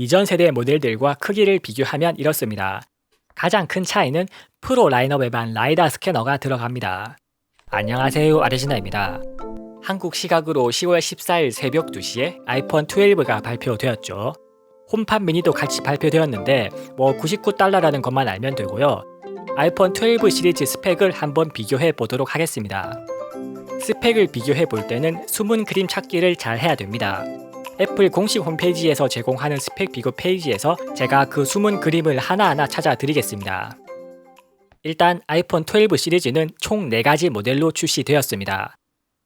이전 세대 모델들과 크기를 비교하면 이렇습니다. 가장 큰 차이는 프로 라인업에 반 라이다 스캐너가 들어갑니다. 안녕하세요 아르지나입니다. 한국 시각으로 10월 14일 새벽 2시에 아이폰 12가 발표되었죠. 홈팟 미니도 같이 발표되었는데 뭐 99달러라는 것만 알면 되고요. 아이폰 12 시리즈 스펙을 한번 비교해 보도록 하겠습니다. 스펙을 비교해 볼 때는 숨은 그림 찾기를 잘 해야 됩니다. 애플 공식 홈페이지에서 제공하는 스펙 비교 페이지에서 제가 그 숨은 그림을 하나하나 찾아 드리겠습니다. 일단 아이폰 12 시리즈는 총 4가지 모델로 출시되었습니다.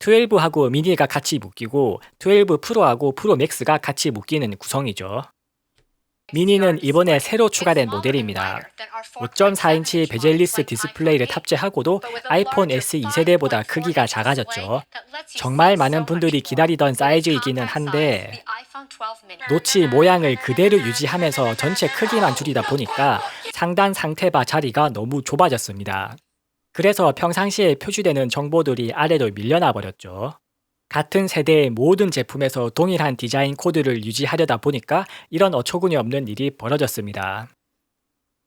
12하고 미니가 같이 묶이고 12 프로하고 프로 맥스가 같이 묶이는 구성이죠. 미니는 이번에 새로 추가된 모델입니다. 5.4인치 베젤리스 디스플레이를 탑재하고도 아이폰 SE 2세대보다 크기가 작아졌죠. 정말 많은 분들이 기다리던 사이즈이기는 한데 노치 모양을 그대로 유지하면서 전체 크기만 줄이다 보니까 상단 상태바 자리가 너무 좁아졌습니다. 그래서 평상시에 표시되는 정보들이 아래로 밀려나 버렸죠. 같은 세대의 모든 제품에서 동일한 디자인 코드를 유지하려다 보니까 이런 어처구니 없는 일이 벌어졌습니다.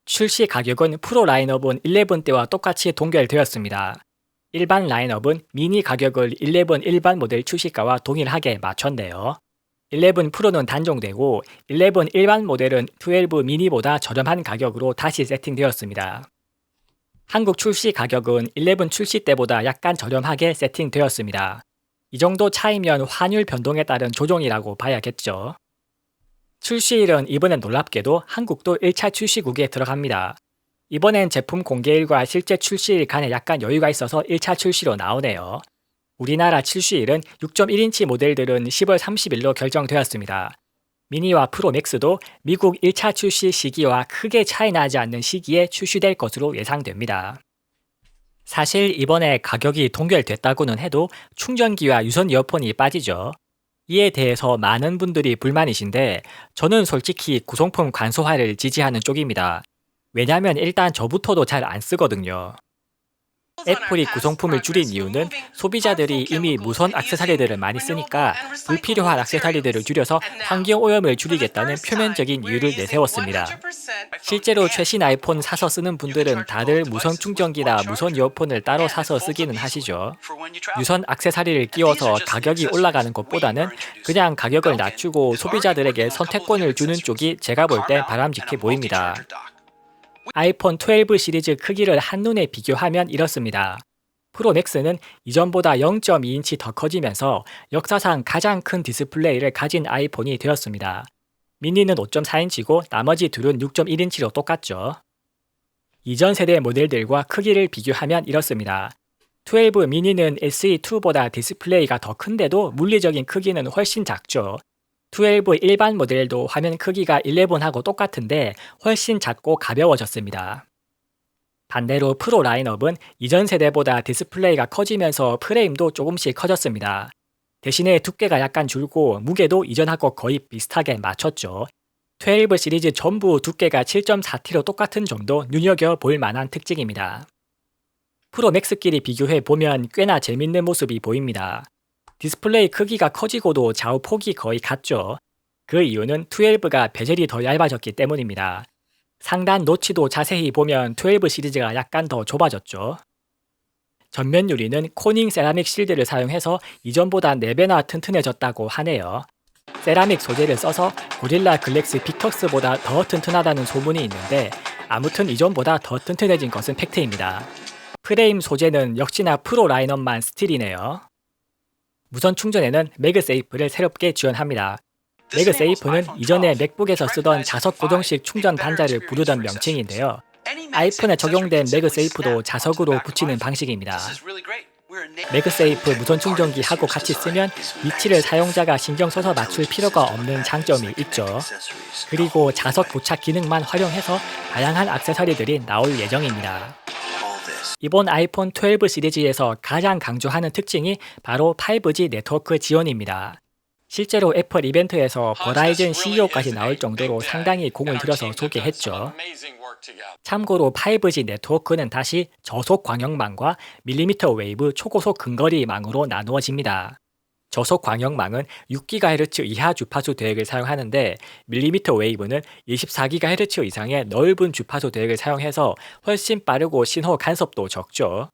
출시 가격은 프로 라인업은 11대와 똑같이 동결되었습니다. 일반 라인업은 미니 가격을 11 일반 모델 출시가와 동일하게 맞췄네요. 11 프로는 단종되고 11 일반 모델은 12 미니보다 저렴한 가격으로 다시 세팅되었습니다. 한국 출시 가격은 11 출시 때보다 약간 저렴하게 세팅되었습니다. 이 정도 차이면 환율 변동에 따른 조정이라고 봐야겠죠. 출시일은 이번엔 놀랍게도 한국도 1차 출시국에 들어갑니다. 이번엔 제품 공개일과 실제 출시일 간에 약간 여유가 있어서 1차 출시로 나오네요. 우리나라 출시일은 6.1인치 모델들은 10월 30일로 결정되었습니다. 미니와 프로 맥스도 미국 1차 출시 시기와 크게 차이 나지 않는 시기에 출시될 것으로 예상됩니다. 사실 이번에 가격이 동결됐다고는 해도 충전기와 유선 이어폰이 빠지죠. 이에 대해서 많은 분들이 불만이신데 저는 솔직히 구성품 간소화를 지지하는 쪽입니다. 왜냐면 일단 저부터도 잘 안 쓰거든요. 애플이 구성품을 줄인 이유는 소비자들이 이미 무선 액세서리들을 많이 쓰니까 불필요한 액세서리들을 줄여서 환경 오염을 줄이겠다는 표면적인 이유를 내세웠습니다. 실제로 최신 아이폰 사서 쓰는 분들은 다들 무선 충전기나 무선 이어폰을 따로 사서 쓰기는 하시죠. 유선 액세서리를 끼워서 가격이 올라가는 것보다는 그냥 가격을 낮추고 소비자들에게 선택권을 주는 쪽이 제가 볼 때 바람직해 보입니다. 아이폰 12 시리즈 크기를 한눈에 비교하면 이렇습니다. 프로 맥스는 이전보다 0.2인치 더 커지면서 역사상 가장 큰 디스플레이를 가진 아이폰이 되었습니다. 미니는 5.4인치고 나머지 둘은 6.1인치로 똑같죠. 이전 세대 모델들과 크기를 비교하면 이렇습니다. 12 미니는 SE2보다 디스플레이가 더 큰데도 물리적인 크기는 훨씬 작죠. 12 일반 모델도 화면 크기가 11하고 똑같은데 훨씬 작고 가벼워졌습니다. 반대로 프로 라인업은 이전 세대보다 디스플레이가 커지면서 프레임도 조금씩 커졌습니다. 대신에 두께가 약간 줄고 무게도 이전하고 거의 비슷하게 맞췄죠. 12 시리즈 전부 두께가 7.4T로 똑같은 점도 눈여겨 볼 만한 특징입니다. 프로 맥스끼리 비교해 보면 꽤나 재밌는 모습이 보입니다. 디스플레이 크기가 커지고도 좌우 폭이 거의 같죠. 그 이유는 12가 베젤이 더 얇아졌기 때문입니다. 상단 노치도 자세히 보면 12 시리즈가 약간 더 좁아졌죠. 전면 유리는 코닝 세라믹 실드를 사용해서 이전보다 4배나 튼튼해졌다고 하네요. 세라믹 소재를 써서 고릴라 글렉스 빅턱스보다 더 튼튼하다는 소문이 있는데 아무튼 이전보다 더 튼튼해진 것은 팩트입니다. 프레임 소재는 역시나 프로 라인업만 스틸이네요. 무선 충전에는 매그세이프를 새롭게 지원합니다. 매그세이프는 이전에 맥북에서 쓰던 자석 고정식 충전 단자를 부르던 명칭인데요. 아이폰에 적용된 매그세이프도 자석으로 붙이는 방식입니다. 매그세이프 무선 충전기하고 같이 쓰면 위치를 사용자가 신경 써서 맞출 필요가 없는 장점이 있죠. 그리고 자석 부착 기능만 활용해서 다양한 액세서리들이 나올 예정입니다. 이번 아이폰 12 시리즈에서 가장 강조하는 특징이 바로 5G 네트워크 지원입니다. 실제로 애플 이벤트에서 버라이즌 CEO까지 나올 정도로 상당히 공을 들여서 소개했죠. 참고로 5G 네트워크는 다시 저속 광역망과 밀리미터 웨이브 초고속 근거리망으로 나누어집니다. 저속 광역망은 6GHz 이하 주파수 대역을 사용하는데 밀리미터 웨이브는 24GHz 이상의 넓은 주파수 대역을 사용해서 훨씬 빠르고 신호 간섭도 적죠.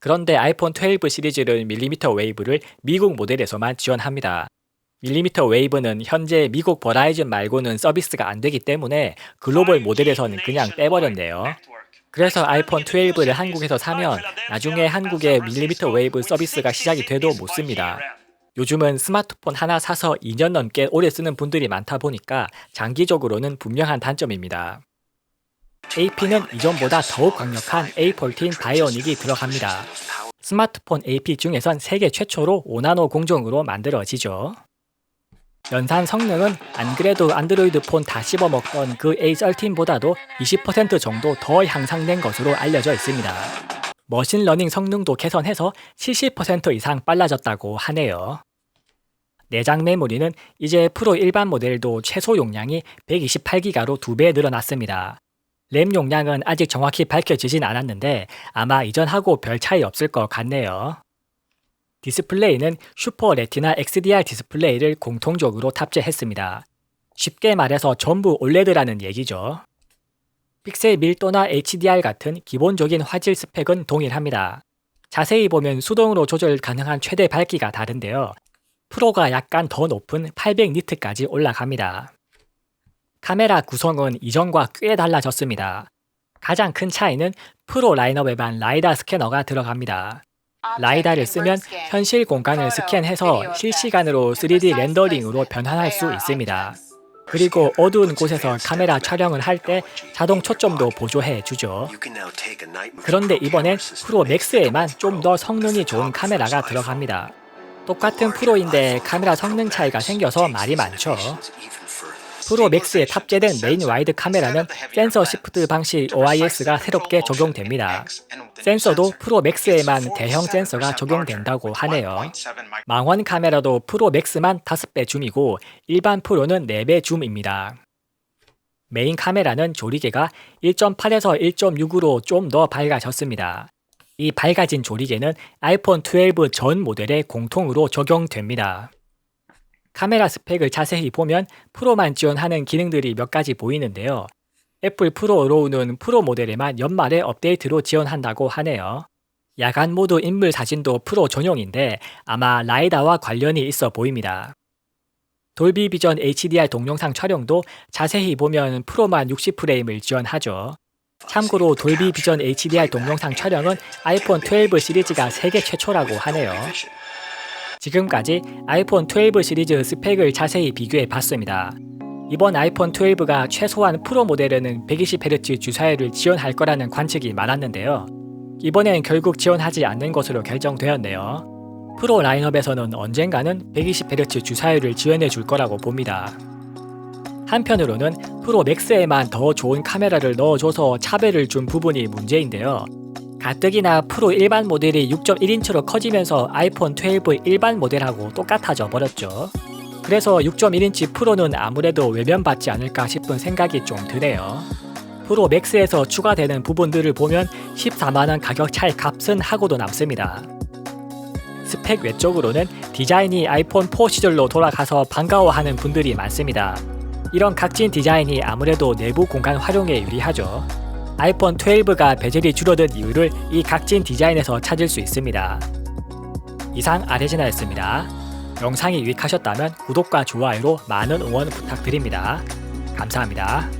그런데 아이폰 12 시리즈는 밀리미터 웨이브를 미국 모델에서만 지원합니다. 밀리미터 웨이브는 현재 미국 버라이즌 말고는 서비스가 안 되기 때문에 글로벌 모델에서는 그냥 빼버렸네요. 그래서 아이폰 12를 한국에서 사면 나중에 한국에 밀리미터 웨이브 서비스가 시작이 돼도 못 씁니다. 요즘은 스마트폰 하나 사서 2년 넘게 오래 쓰는 분들이 많다 보니까 장기적으로는 분명한 단점입니다. AP는 이전보다 더욱 강력한 A14 바이오닉이 들어갑니다. 스마트폰 AP 중에선 세계 최초로 5나노 공정으로 만들어지죠. 연산 성능은 안 그래도 안드로이드 폰 다 씹어먹던 그 A13보다도 20% 정도 더 향상된 것으로 알려져 있습니다. 머신러닝 성능도 개선해서 70% 이상 빨라졌다고 하네요. 내장 메모리는 이제 프로 일반 모델도 최소 용량이 128기가로 2배 늘어났습니다. 램 용량은 아직 정확히 밝혀지진 않았는데 아마 이전하고 별 차이 없을 것 같네요. 디스플레이는 슈퍼 레티나 XDR 디스플레이를 공통적으로 탑재했습니다. 쉽게 말해서 전부 OLED라는 얘기죠. 픽셀 밀도나 HDR 같은 기본적인 화질 스펙은 동일합니다. 자세히 보면 수동으로 조절 가능한 최대 밝기가 다른데요. 프로가 약간 더 높은 800니트까지 올라갑니다. 카메라 구성은 이전과 꽤 달라졌습니다. 가장 큰 차이는 프로 라인업에만 라이다 스캐너가 들어갑니다. 라이다를 쓰면 현실 공간을 스캔해서 실시간으로 3D 렌더링으로 변환할 수 있습니다. 그리고 어두운 곳에서 카메라 촬영을 할 때 자동 초점도 보조해 주죠. 그런데 이번엔 프로 맥스에만 좀 더 성능이 좋은 카메라가 들어갑니다. 똑같은 프로인데 카메라 성능 차이가 생겨서 말이 많죠. 프로 맥스에 탑재된 메인 와이드 카메라는 센서 시프트 방식 OIS가 새롭게 적용됩니다. 센서도 프로 맥스에만 대형 센서가 적용된다고 하네요. 망원 카메라도 프로 맥스만 5배 줌이고 일반 프로는 4배 줌입니다. 메인 카메라는 조리개가 1.8에서 1.6으로 좀 더 밝아졌습니다. 이 밝아진 조리개는 아이폰 12 전 모델에 공통으로 적용됩니다. 카메라 스펙을 자세히 보면 프로만 지원하는 기능들이 몇 가지 보이는데요. 애플 프로 로우는 프로 모델에만 연말에 업데이트로 지원한다고 하네요. 야간 모드 인물 사진도 프로 전용인데 아마 라이다와 관련이 있어 보입니다. 돌비 비전 HDR 동영상 촬영도 자세히 보면 프로만 60프레임을 지원하죠. 참고로 돌비 비전 HDR 동영상 촬영은 아이폰 12 시리즈가 세계 최초라고 하네요. 지금까지 아이폰 12 시리즈 스펙을 자세히 비교해 봤습니다. 이번 아이폰 12가 최소한 프로 모델에는 120Hz 주사율을 지원할 거라는 관측이 많았는데요. 이번엔 결국 지원하지 않는 것으로 결정되었네요. 프로 라인업에서는 언젠가는 120Hz 주사율을 지원해 줄 거라고 봅니다. 한편으로는 프로 맥스에만 더 좋은 카메라를 넣어줘서 차별을 준 부분이 문제인데요. 가뜩이나 프로 일반 모델이 6.1인치로 커지면서 아이폰 12 일반 모델하고 똑같아져 버렸죠. 그래서 6.1인치 프로는 아무래도 외면받지 않을까 싶은 생각이 좀 드네요. 프로 맥스에서 추가되는 부분들을 보면 14만원 가격 차이 값은 하고도 남습니다. 스펙 외적으로는 디자인이 아이폰 4 시절로 돌아가서 반가워하는 분들이 많습니다. 이런 각진 디자인이 아무래도 내부 공간 활용에 유리하죠. 아이폰 12가 베젤이 줄어든 이유를 이 각진 디자인에서 찾을 수 있습니다. 이상 아레지나였습니다. 영상이 유익하셨다면 구독과 좋아요로 많은 응원 부탁드립니다. 감사합니다.